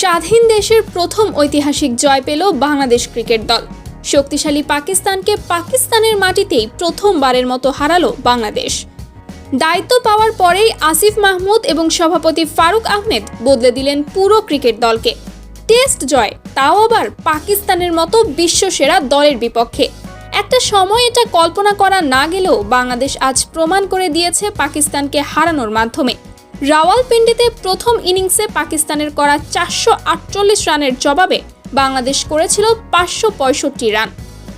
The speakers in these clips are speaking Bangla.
স্বাধীন দেশের প্রথম ঐতিহাসিক জয় পেল বাংলাদেশ ক্রিকেট দল। শক্তিশালী পাকিস্তানকে পাকিস্তানের মাটিতেই প্রথমবারের মতো হারালো বাংলাদেশ। দায়িত্ব পাওয়ার পরেই আসিফ মাহমুদ এবং সভাপতি ফারুক আহমেদ বদলে দিলেন পুরো ক্রিকেট দলকে। টেস্ট জয়, তাও আবার পাকিস্তানের মতো বিশ্বসেরা দলের বিপক্ষে। একটা সময় এটা কল্পনা করা না গেলেও বাংলাদেশ আজ প্রমাণ করে দিয়েছে পাকিস্তানকে হারানোর মাধ্যমে। রাওয়ালপিন্ডিতে প্রথম ইনিংসে পাকিস্তানের করা চারশো আটচল্লিশ রানের জবাবে বাংলাদেশ করেছিল পাঁচশো পঁয়ষট্টি রান।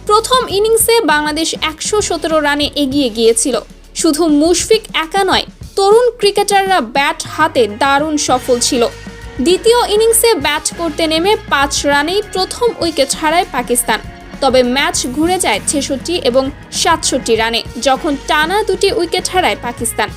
প্রথম ইনিংসে বাংলাদেশ একশো সতেরো রানে এগিয়ে গিয়েছিল। শুধু মুশফিক একা নয়, তরুণ ক্রিকেটাররা ব্যাট হাতে দারুণ সফল ছিল। দ্বিতীয় ইনিংসে ব্যাট করতে নেমে পাঁচ রানেই প্রথম উইকেট হারায় পাকিস্তান। তবে ম্যাচ ঘুরে যায় ছেষট্টি এবং সাতষট্টি রানে, যখন টানা দুটি উইকেট হারায় পাকিস্তান।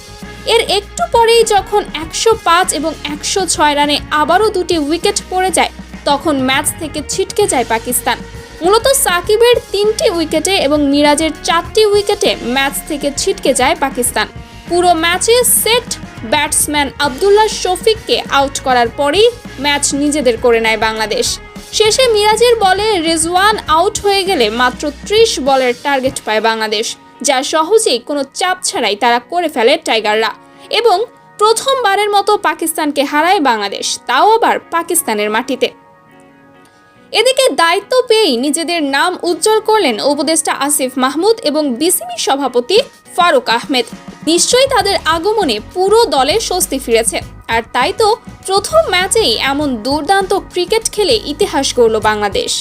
এর একটু পরেই যখন একশো পাঁচ এবং একশো ছয় রানে আবারও দুটি উইকেট পড়ে যায়, তখন ম্যাচ থেকে ছিটকে যায় পাকিস্তান। মূলত সাকিবের তিনটি উইকেটে এবং মিরাজের চারটি উইকেটে ম্যাচ থেকে ছিটকে যায় পাকিস্তান। পুরো ম্যাচে সেট ব্যাটসম্যান আবদুল্লাহ শফিককে আউট করার পরেই ম্যাচ নিজেদের করে নেয় বাংলাদেশ। শেষে মিরাজের বলে রেজওয়ান আউট হয়ে গেলে মাত্র ত্রিশ বলের টার্গেট পায় বাংলাদেশ, যা সহজেই কোনো চাপ ছাড়াই তারা করে ফেলে টাইগাররা। এবং প্রথমবারের মতো পাকিস্তানকে হারায় বাংলাদেশ, তাও আবার পাকিস্তানের মাটিতে। এদিকে দায়িত্ব পেয়েই নিজেদের নাম উজ্জ্বল করলেন উপদেষ্টা আসিফ মাহমুদ এবং বিসিবি সভাপতি ফারুক আহমেদ। নিশ্চয়ই তাদের আগমনে পুরো দলে স্বস্তি ফিরেছে। আর তাই তো প্রথম ম্যাচেই এমন দুর্দান্ত ক্রিকেট খেলে ইতিহাস গড়ল বাংলাদেশ।